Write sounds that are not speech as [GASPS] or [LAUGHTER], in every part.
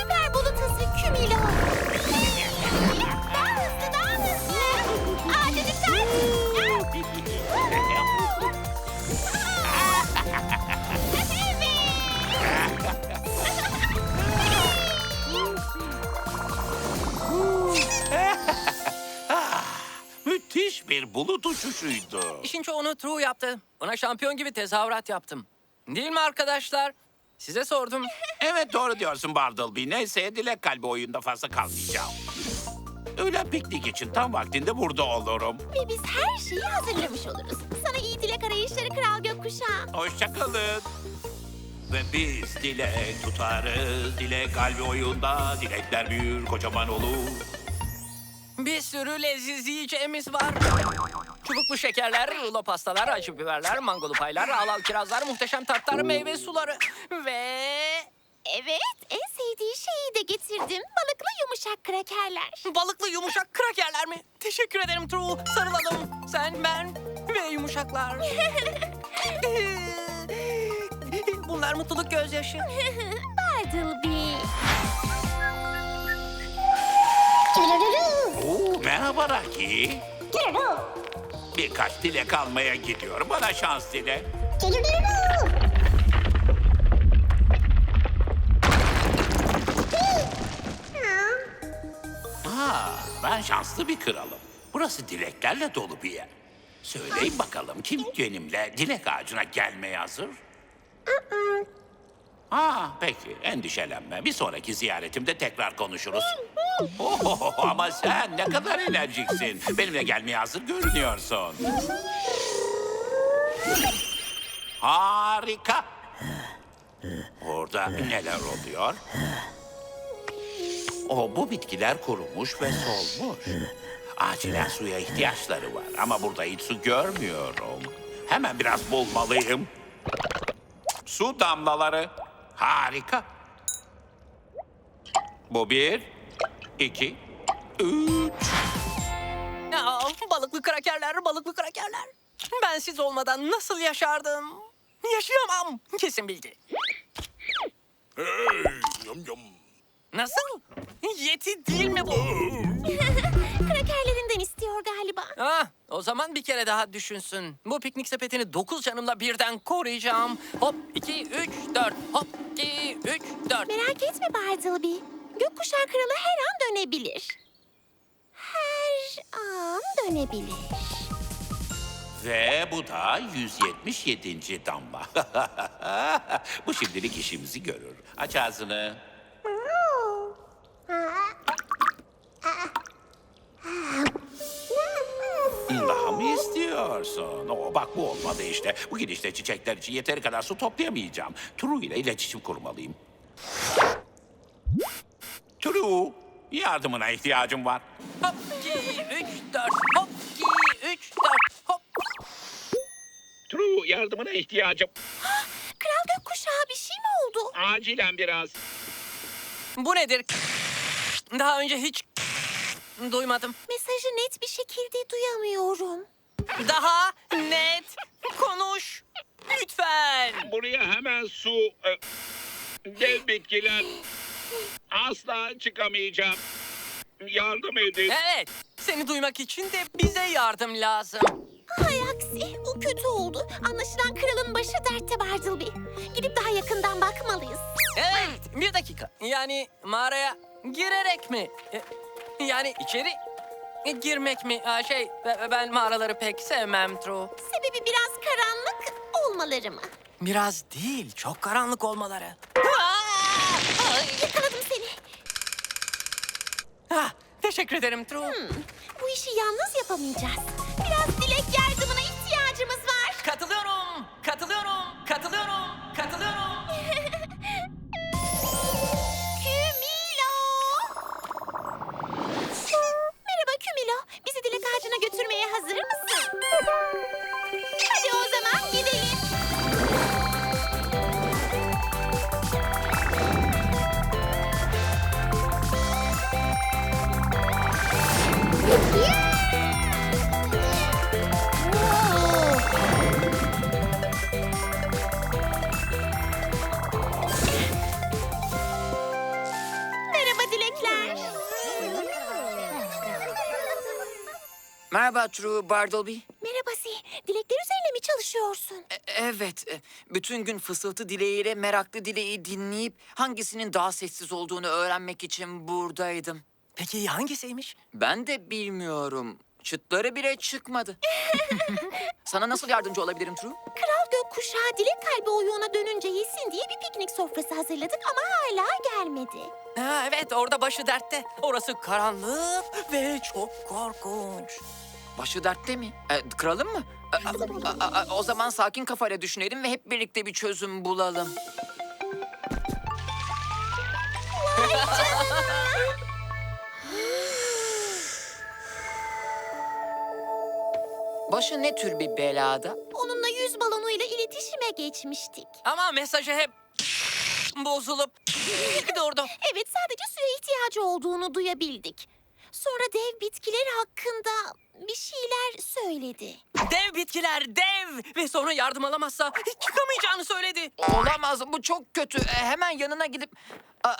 Süper bulut hızı Kümilo. Daha hızlı, daha hızlı. Ağacı [LAUGHS] düşer. Müthiş bir bulut uçuşuydu. İşin çoğunu True yaptı. Ona şampiyon gibi tezahürat yaptım. Değil mi arkadaşlar? Size sordum. Evet doğru diyorsun Bartleby. Neyse dilek kalbi oyunda fazla kalmayacağım. Öğlen piknik için tam vaktinde burada olurum. Ve biz her şeyi hazırlamış oluruz. Sana iyi dilek arayışları Kral Gökkuşağı. Hoşçakalın. Ve biz dilek tutarız. Dilek kalbi oyunda. Dilekler büyür, kocaman olur. Bir sürü leziz yiyeceğimiz var. Çubuklu şekerler, rulo pastalar, acı biberler, mangolu paylar, alal kirazlar, muhteşem tartlar, meyve suları ve... Evet, en sevdiği şeyi de getirdim. Balıklı yumuşak krakerler. Balıklı yumuşak krakerler mi? Teşekkür ederim True. Sarılalım. Sen, ben ve yumuşaklar. [LAUGHS] Bunlar mutluluk gözyaşı. Bartleby. Merhaba Raki. Birkaç dilek almaya gidiyorum. Bana şans dile. Aa, ben şanslı bir kralım. Burası dileklerle dolu bir yer. Söyleyin bakalım kim benimle dilek ağacına gelmeye hazır? Ha, peki endişelenme. Bir sonraki ziyaretimde tekrar konuşuruz. [LAUGHS] Oho, ama sen ne kadar enerjiksin. Benimle gelmeye hazır görünüyorsun. Harika. Orada neler oluyor? O bu bitkiler kurumuş ve solmuş. Acilen suya ihtiyaçları var ama burada hiç su görmüyorum. Hemen biraz bulmalıyım. Su damlaları. Harika. Bu bir, iki, üç. Aa, balıklı krakerler, balıklı krakerler. Ben siz olmadan nasıl yaşardım? Yaşayamam. Kesin bildi. Nasıl? Yeti değil mi bu? [LAUGHS] Krakerlerinden istiyor galiba. Ah, o zaman bir kere daha düşünsün. Bu piknik sepetini dokuz canımla birden koruyacağım. Hop, iki, üç, dört. Hop, iki, üç, dört. Merak etme Bartleby. Gökkuşağı kralı her an dönebilir. Her an dönebilir. Ve bu da 177. damla. [LAUGHS] bu şimdilik işimizi görür. Aç ağzını. İstiyorsun? Oo, bak bu olmadı işte. Bu gidişle çiçekler için yeteri kadar su toplayamayacağım. True ile iletişim kurmalıyım. True, yardımına ihtiyacım var. Hop, iki, üç, dört. Hop, iki, üç, dört. Hop. True, yardımına ihtiyacım. [GASPS] Kral Gökkuşağı bir şey mi oldu? Acilen biraz. Bu nedir? Daha önce hiç duymadım. Mesajı net bir şekilde duyamıyorum. Daha net konuş. Lütfen. Buraya hemen su, e, dev bitkiler. Asla çıkamayacağım. Yardım edin. Evet, seni duymak için de bize yardım lazım. Hay aksi, bu kötü oldu. Anlaşılan kralın başı dertte Bartleby. Gidip daha yakından bakmalıyız. Evet, bir dakika. Yani mağaraya girerek mi? E, Yani içeri girmek mi? Şey, be- ben mağaraları pek sevmem True. Sebebi biraz karanlık olmaları mı? Biraz değil, çok karanlık olmaları. Yakaladım seni. Ah, teşekkür ederim True. Bu işi yalnız yapamayacağız. Biraz dilek yardımına Merhaba True Bartleby. Merhaba Si. Dilekler üzerine mi çalışıyorsun? E- evet, e, bütün gün fısıltı dileğiyle meraklı dileği dinleyip hangisinin daha sessiz olduğunu öğrenmek için buradaydım. Peki hangisiymiş? Ben de bilmiyorum. Çıtları bile çıkmadı. [LAUGHS] Sana nasıl yardımcı olabilirim True? Kral gökkuşağı dilek kalbi oyuğuna dönünce yesin diye bir piknik sofrası hazırladık ama hala gelmedi. Ha, evet orada başı dertte. Orası karanlık ve çok korkunç. Başı dertte mi? E, kralım mı? E, a- a- a- o zaman sakin kafayla düşünelim ve hep birlikte bir çözüm bulalım. Başı ne tür bir belada? Onunla yüz balonuyla iletişime geçmiştik. Ama mesajı hep bozulup [LAUGHS] durdu. Evet sadece suya ihtiyacı olduğunu duyabildik. Sonra dev bitkiler hakkında bir şeyler söyledi. Dev bitkiler dev ve sonra yardım alamazsa çıkamayacağını söyledi. Olamaz, bu çok kötü. E, hemen yanına gidip... Aa,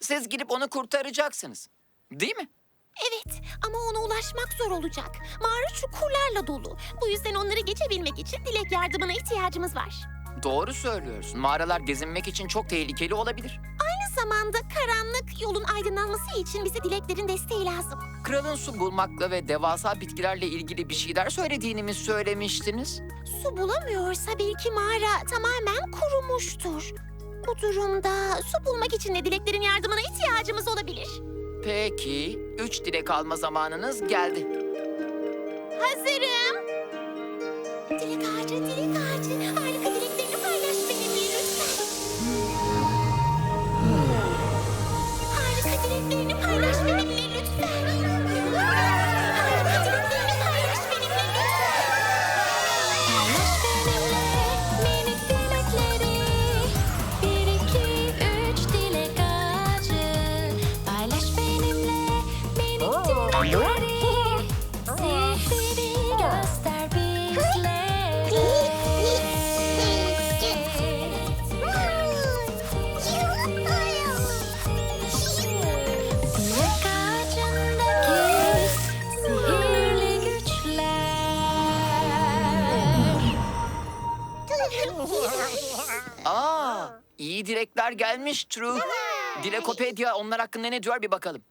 Siz gidip onu kurtaracaksınız. Değil mi? Evet ama ona ulaşmak zor olacak. Mağara çukurlarla dolu. Bu yüzden onları geçebilmek için dilek yardımına ihtiyacımız var. Doğru söylüyorsun. Mağaralar gezinmek için çok tehlikeli olabilir. Zamanda karanlık yolun aydınlanması için bize dileklerin desteği lazım. Kralın su bulmakla ve devasa bitkilerle ilgili bir şeyler söylediğini mi söylemiştiniz? Su bulamıyorsa belki mağara tamamen kurumuştur. Bu durumda su bulmak için de dileklerin yardımına ihtiyacımız olabilir. Peki, üç dilek alma zamanınız geldi. Hazırım. Dilek ağacı, dilek ağacı. Harika gelmiş True. Dilekopedia onlar hakkında ne diyor bir bakalım.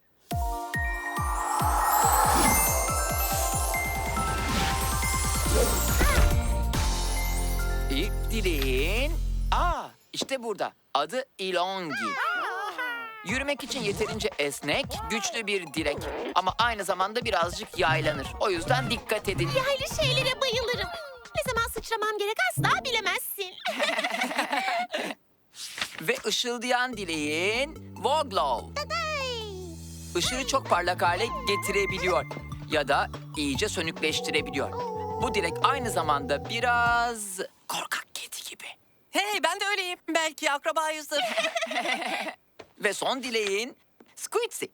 İlk dileğin... Aa, işte burada. Adı Ilongi. Yürümek için yeterince esnek, güçlü bir dilek. Ama aynı zamanda birazcık yaylanır. O yüzden dikkat edin. Yaylı şeylere bayılırım. Ne zaman sıçramam gerek asla bilemezsin. [LAUGHS] Ve ışıldayan dileğin Voglow. Işığı çok parlak hale getirebiliyor ya da iyice sönükleştirebiliyor. Bu dilek aynı zamanda biraz korkak kedi gibi. Hey ben de öyleyim. Belki akrabayızdır. [LAUGHS] Ve son dileğin Squidzy.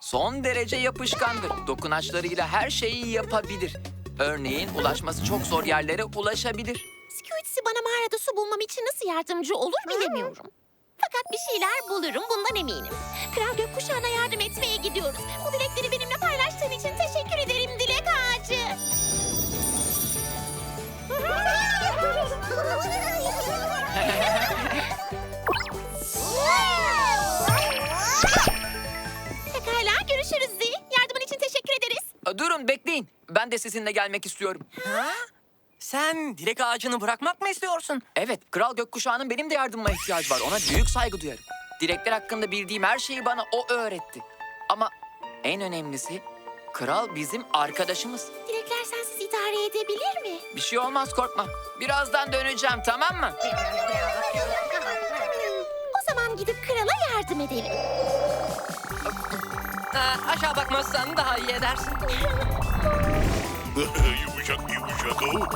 Son derece yapışkandır. Dokunaçlarıyla her şeyi yapabilir. Örneğin ulaşması çok zor yerlere ulaşabilir. Bana mağarada su bulmam için nasıl yardımcı olur bilemiyorum. Fakat bir şeyler bulurum bundan eminim. Kral Gökkuşağı'na yardım etmeye gidiyoruz. Bu dilekleri benimle paylaştığın için teşekkür ederim Dilek Ağacı. [LAUGHS] Pekala görüşürüz Zi. Yardımın için teşekkür ederiz. Durun bekleyin. Ben de sizinle gelmek istiyorum. ha? Sen dilek ağacını bırakmak mı istiyorsun? Evet, Kral Gökkuşağı'nın benim de yardımıma ihtiyacı var. Ona büyük saygı duyarım. Dilekler hakkında bildiğim her şeyi bana o öğretti. Ama en önemlisi, kral bizim arkadaşımız. Dilekler sensiz idare edebilir mi? Bir şey olmaz korkma. Birazdan döneceğim tamam mı? O zaman gidip krala yardım edelim. Aşağı bakmazsan daha iyi edersin. [LAUGHS] [LAUGHS] yumuşak yumuşak o.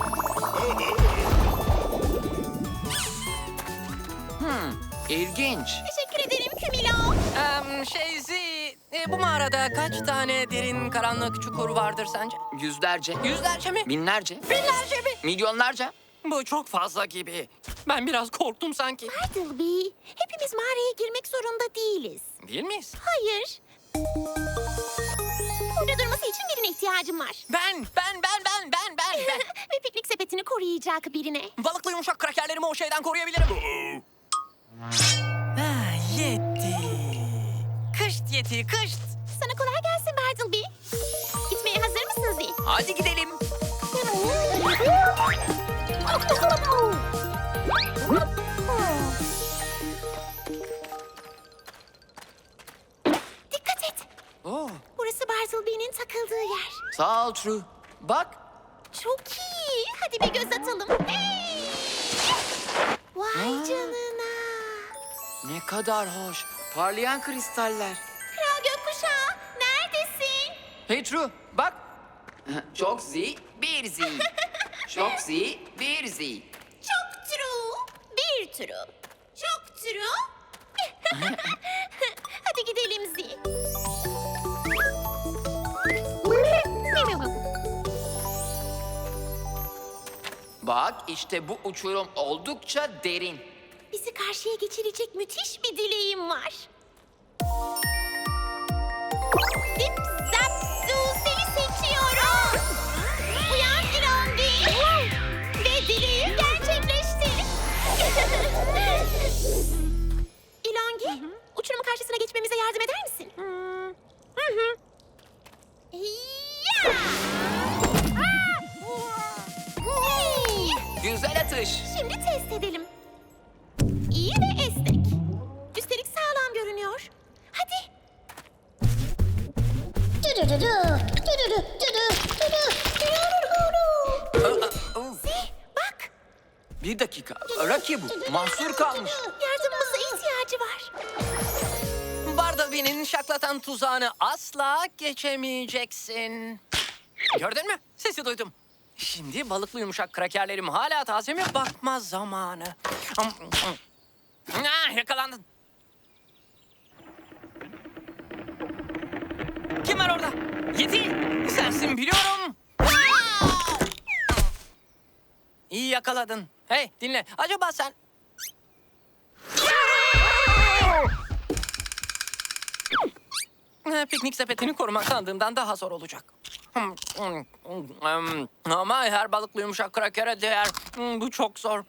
İlginç. Teşekkür ederim Kümilo. Em, şey Zi, e, bu mağarada kaç tane derin karanlık çukur vardır sence? Yüzlerce, Yüzlerce mi? binlerce, Binlerce mi? milyonlarca. Bu çok fazla gibi. Ben biraz korktum sanki. Bartleby, hepimiz mağaraya girmek zorunda değiliz. Değil miyiz? Hayır, Burada durması için birine ihtiyacım var. Ben, ben, ben, ben, ben, ben, ben. [LAUGHS] Ve piknik sepetini koruyacak birine. Balıklı yumuşak krakerlerimi o şeyden koruyabilirim. ah, yetti. Kışt yeti, kışt. Sana kolay gelsin Bartleby. Gitmeye hazır mısın Zee? Hadi gidelim. Dikkat Oo, Burası Bartleby'nin takıldığı yer. sağ ol True. Bak, Çok iyi. Hadi bir göz atalım. Hey! Vay canına. ne kadar hoş. Parlayan kristaller. Kral Gökkuşağı neredesin? Hey True, bak. [LAUGHS] Çok zi, bir zi. [LAUGHS] Çok zi, bir zi. Çok true. Bir true. Çok true. [LAUGHS] Hadi gidelim Zi. Bak işte bu uçurum oldukça derin. Bizi karşıya geçirecek müthiş bir dileğim var. Tuzağını asla geçemeyeceksin. Gördün mü? Sesi duydum. Şimdi balıklı yumuşak krakerlerim hala taze mi? Bakma zamanı. Ah, yakalandın. Kim var orada? Yeti! Sensin biliyorum. İyi yakaladın. Hey dinle. Acaba sen... Eh, Piknik sepetini korumak sandığımdan daha zor olacak. Hmm, hmm, hmm, Ama her balıklı yumuşak krakere değer. Bu çok zor.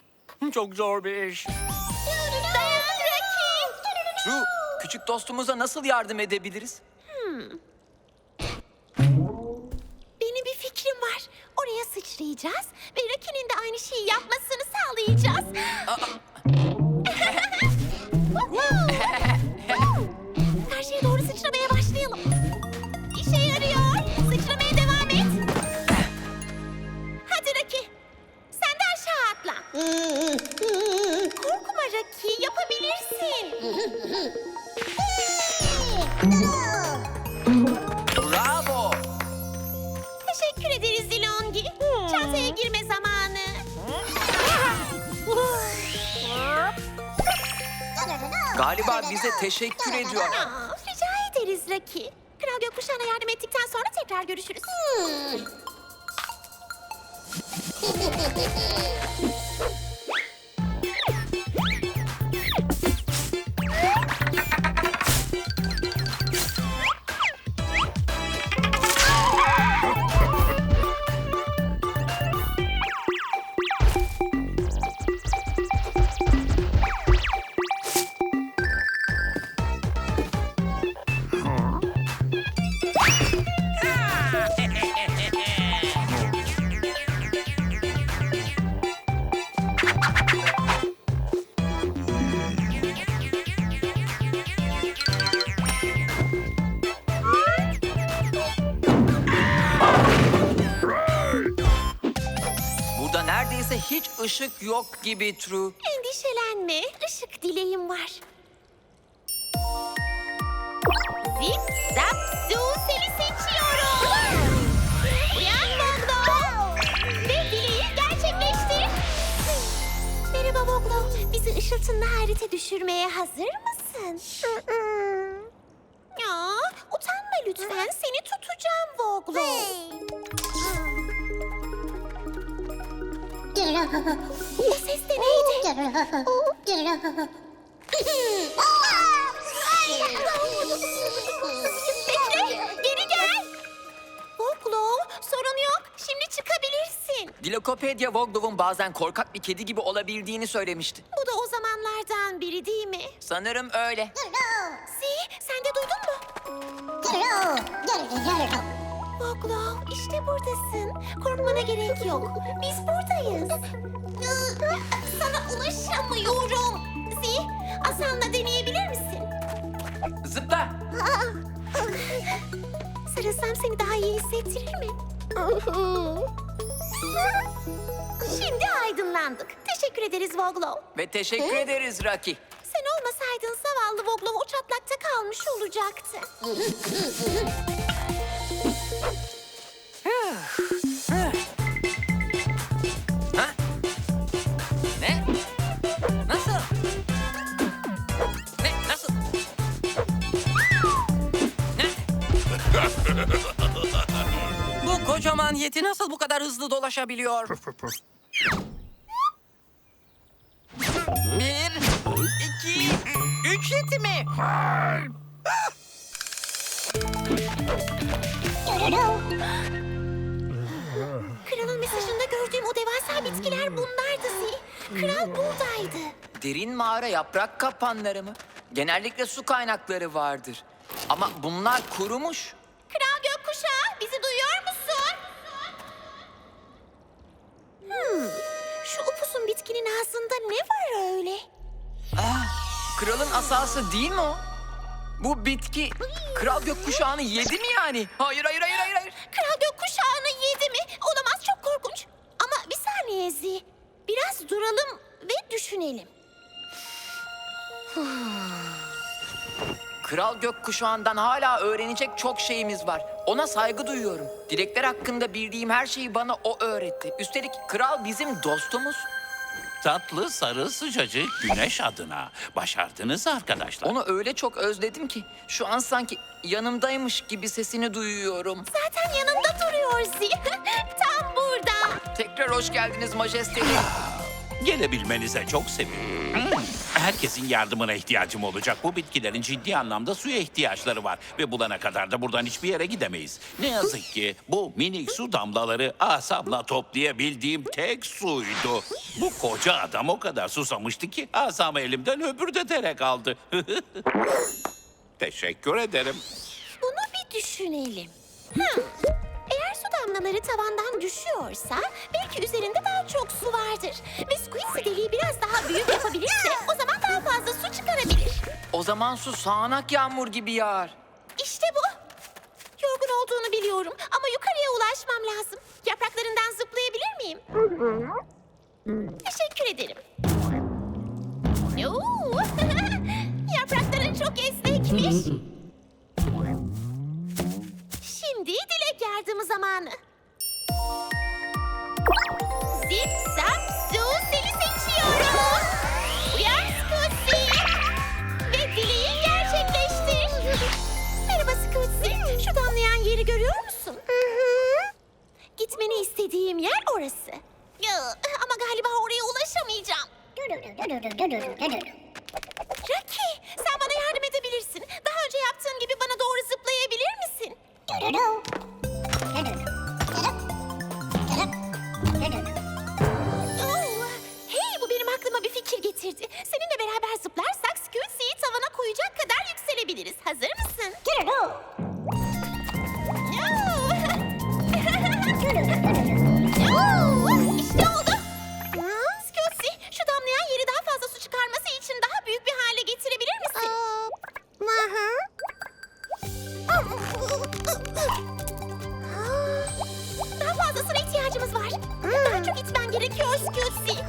Çok zor bir iş. Dayan Rocky. True, küçük dostumuza nasıl yardım edebiliriz? Benim bir fikrim var. Oraya sıçrayacağız ve Rocky'nin de aynı şeyi yapmasını sağlayacağız. Her [LAUGHS] Galiba bize teşekkür ediyor. Aa, rica ederiz Raki. Kral Gökkuşağı'na yardım ettikten sonra tekrar görüşürüz. Burada [LAUGHS] ışık yok gibi True. Endişelenme. Işık dileğim var. Zip zap zoo seni seçiyorum. Uyan Bogdo. Ve dileği gerçekleştir. Merhaba Bogdo. Bizi ışıltınla hayrete düşürmeye hazır mısın? ya, utanma lütfen. Seni tutacağım Voglo. O ses de neydi? Bekle, geri gel. Voglo, sorun yok. Şimdi çıkabilirsin. Dilokopedia Voglov'un bazen korkak bir kedi gibi olabildiğini söylemişti. Bu da o zamanlardan biri değil mi? Sanırım öyle. Si, sen de duydun mu? Voglo, işte buradasın. Korkmana gerek yok. Biz buradayız. Sana ulaşamıyorum. Si, Asan'la deneyebilir misin? Zıpla. Sarılsam seni daha iyi hissettirir mi? Şimdi aydınlandık. Teşekkür ederiz Voglo. Ve teşekkür ederiz Rocky. Sen olmasaydın zavallı Voglo o çatlakta kalmış olacaktı. Yeti nasıl bu kadar hızlı dolaşabiliyor? Bir, iki, üç yeti mi? Kralın mesajında gördüğüm o devasa bitkiler bunlardı Zi. Kral buradaydı. Derin mağara yaprak kapanları mı? Genellikle su kaynakları vardır. Ama bunlar kurumuş. Kral gökkuşağı bizi duyuyor musun? Hmm, şu upuzun bitkinin ağzında ne var öyle? Kralın asası değil mi o? Bu bitki kral gökkuşağını yedi mi yani? Hayır hayır hayır hayır. hayır. Kral gökkuşağını yedi mi? Olamaz çok korkunç. Ama bir saniye Zi. Biraz duralım ve düşünelim. Kral gökkuşağından hala öğrenecek çok şeyimiz var. Ona saygı duyuyorum. Dilekler hakkında bildiğim her şeyi bana o öğretti. Üstelik kral bizim dostumuz. Tatlı sarı sıcacık güneş adına. Başardınız arkadaşlar. Onu öyle çok özledim ki şu an sanki yanımdaymış gibi sesini duyuyorum. Zaten yanında duruyor Zi. [LAUGHS] Tam burada. Tekrar hoş geldiniz majesteleri. Gelebilmenize çok sevindim. Hmm, Herkesin yardımına ihtiyacım olacak. Bu bitkilerin ciddi anlamda suya ihtiyaçları var. Ve bulana kadar da buradan hiçbir yere gidemeyiz. Ne yazık ki bu minik su damlaları asamla toplayabildiğim tek suydu. Bu koca adam o kadar susamıştı ki asam elimden öbürde kaldı. [LAUGHS] Teşekkür ederim. Bunu bir düşünelim. Hmm. Damlaları tavandan düşüyorsa belki üzerinde daha çok su vardır. Ve Squeezy deliği biraz daha büyük yapabilirse o zaman daha fazla su çıkarabilir. O zaman su sağanak yağmur gibi yağar. İşte bu. Yorgun olduğunu biliyorum ama yukarıya ulaşmam lazım. Yapraklarından zıplayabilir miyim? Teşekkür ederim. Oo. [LAUGHS] Yaprakların çok esnekmiş. Şimdi dilek yardımı zamanı. Zip zap zoo seni seçiyorum. Uyan Scootsy. Ve dileği gerçekleştir. Merhaba Scootsy. Şu damlayan yeri görüyor musun? Gitmeni istediğim yer orası. Ya, ama galiba oraya ulaşamayacağım. Rocky, sen bana yardım edebilirsin. Daha önce yaptığın gibi bana doğru zıplayabilir misin? Oo, hey, bu benim aklıma bir fikir getirdi. Seninle beraber zıplarsak Scooty'yi tavana koyacak kadar yükselebiliriz. Hazır mısın? Oo, [LAUGHS] İşte oldu. Scooty, şu damlayan yeri daha fazla su çıkarması için daha büyük bir hale getirebilir misin? Daha Gerekiyor Scusi.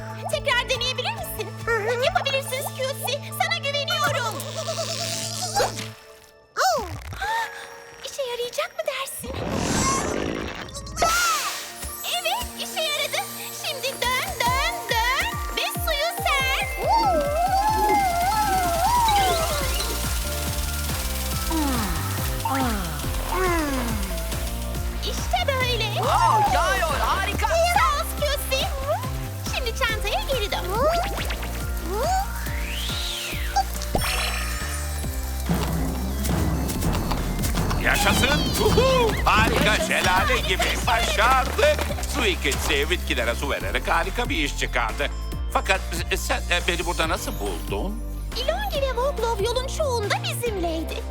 Uhu! Harika şelale gibi. Başardık. Su ikisi bitkilere su vererek harika bir iş çıkardı. Fakat e, sen e, beni burada nasıl buldun? İlongi ve Voglov yolun çoğunda bizimleydi.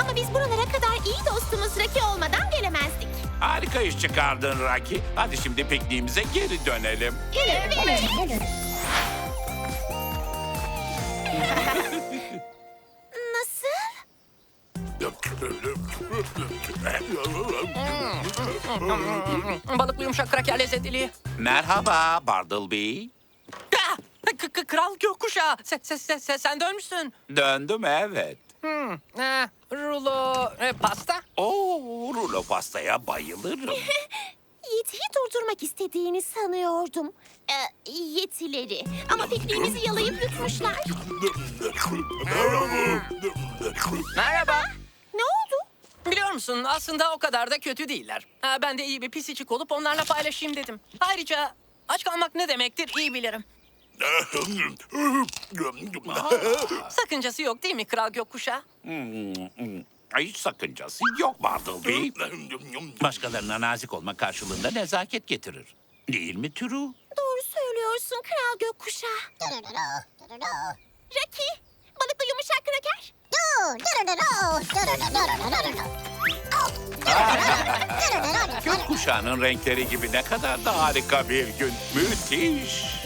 Ama biz buralara kadar iyi dostumuz Raki olmadan gelemezdik. Harika iş çıkardın Raki. Hadi şimdi pikniğimize geri dönelim. Evet. Nasıl? Kraker lezzetliliği. Merhaba Bartleby. Ah! K- k- Kral gökkuşağı. Sen, sen, sen, sen, sen dönmüşsün. Döndüm evet. Hmm. eh, rulo eh, pasta. Oo, rulo pastaya bayılırım. [LAUGHS] Yeti'yi durdurmak istediğini sanıyordum. Ee, yetileri. Ama pikniğimizi yalayıp yutmuşlar. Merhaba. Biliyor musun aslında o kadar da kötü değiller. Ha, ben de iyi bir pisicik olup onlarla paylaşayım dedim. Ayrıca aç kalmak ne demektir iyi bilirim. [LAUGHS] Sakıncası yok değil mi Kral Gökkuşağı? Hmm, hmm. Hiç sakıncası yok Bartleby. Başkalarına nazik olma karşılığında nezaket getirir. Değil mi True? Doğru söylüyorsun Kral Gökkuşağı. Raki, balıklı yumuşak kraker. Gökkuşağının renkleri gibi ne kadar da harika bir gün. Müthiş.